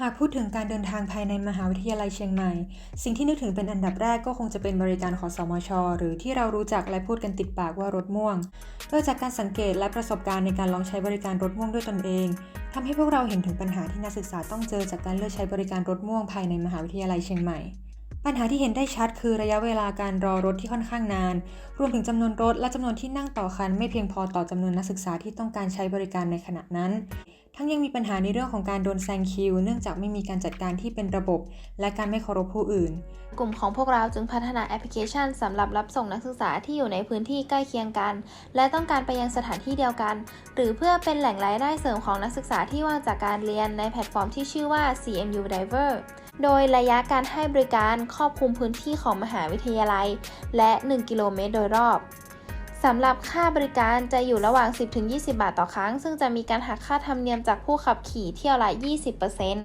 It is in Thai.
หากพูดถึงการเดินทางภายในมหาวิทยาลัยเชียงใหม่ สิ่งที่นึกถึงเป็นอันดับแรกก็คงจะเป็นบริการของสมช หรือที่เรารู้จักและพูดกันติดปากว่ารถม่วง โดยจากการสังเกตและประสบการณ์ในการลองใช้บริการรถม่วงด้วยตนเองทำให้พวกเราเห็นถึงปัญหาที่นักศึกษาต้องเจอจากการเลือกใช้บริการรถม่วงภายในมหาวิทยาลัยเชียงใหม่ ปัญหาที่เห็นได้ชัดคือระยะเวลาการรอรถที่ค่อนข้างนาน รวมถึงจำนวนรถและจำนวนที่นั่งต่อคัน ไม่เพียงพอต่อจำนวนนักศึกษาที่ต้องการใช้บริการในขณะนั้น ทั้งยังมีปัญหาในเรื่องของการโดนแซงคิว เนื่องจากไม่มีการจัดการที่เป็นระบบ และการไม่เคารพผู้อื่น กลุ่มของพวกเราจึงพัฒนาแอปพลิเคชันสำหรับรับส่งนักศึกษาที่อยู่ในพื้นที่ใกล้เคียงกัน และต้องการไปยังสถานที่เดียวกัน หรือเพื่อเป็นแหล่งรายได้เสริมของนักศึกษาที่ว่างจากการเรียนในแพลตฟอร์มที่ชื่อว่า CMU Diver โดยระยะการให้บริการครอบคลุมพื้นที่ของมหาวิทยาลัย และ 1 กิโลเมตรโดยรอบ สำหรับค่าบริการจะอยู่ระหว่าง 10-20 บาทต่อครั้ง ซึ่งจะมีการหักค่าธรรมเนียมจากผู้ขับขี่เที่ยวละ 20%